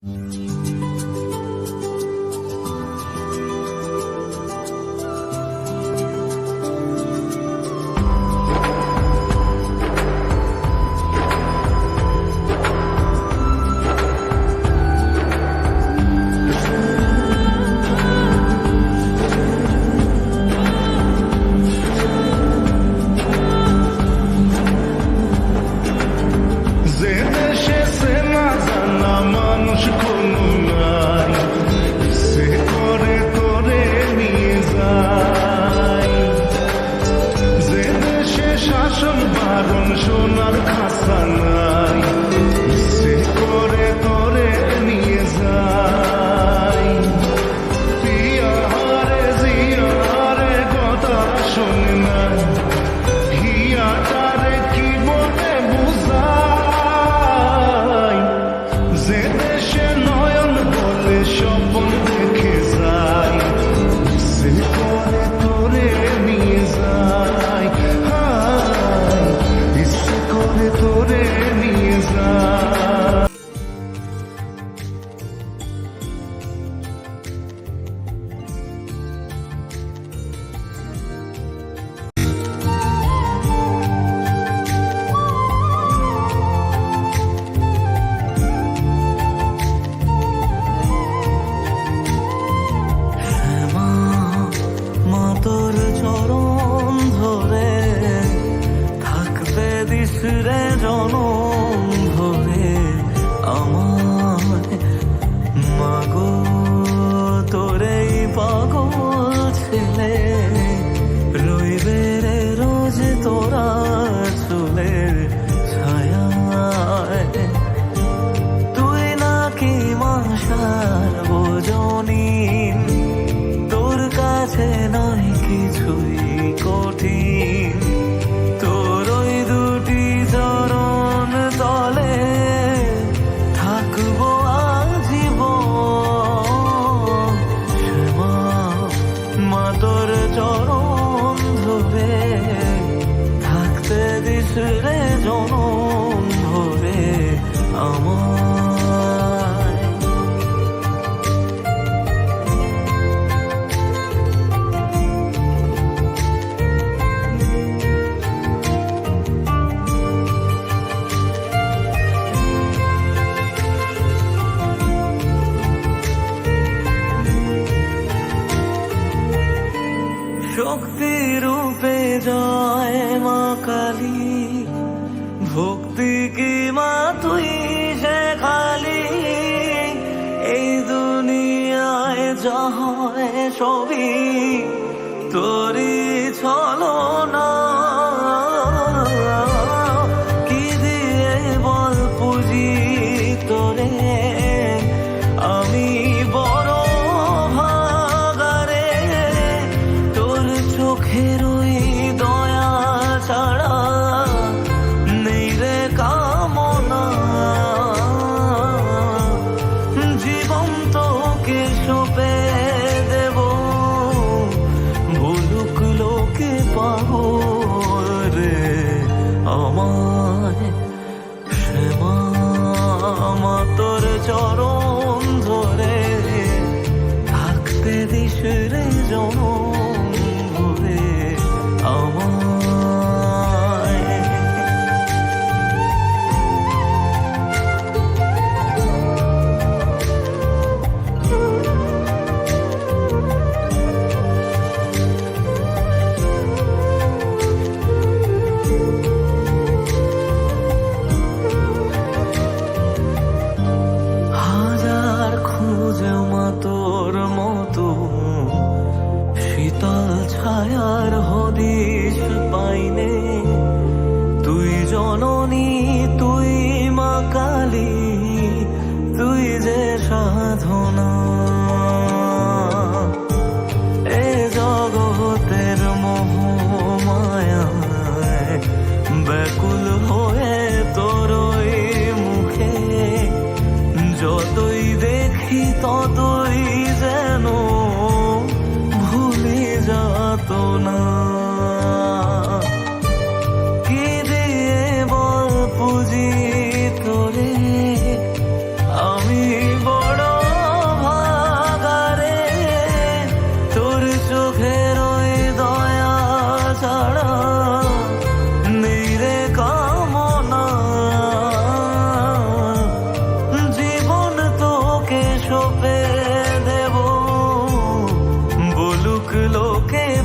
Música বিখরে জনম ভরে আমার মাগো, তোরে পাগল ছেলে, রইবে রে রোজ তোরা চুলের ছায়া তুই নাকি মাসায় রে জনম ভরে আমার ভক্তি কি মা তুই যে খালি? এই দুনিয়ায় যহ সবই তোর düşüreceğim জননী তুই মা কালী, তুই যে সাধনা। এ জগতের মোহ মায়া ব্যাকুল হয়ে তোরই মুখে। যতই দেখি ততই যেন ভুলে যাত না।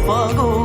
花骨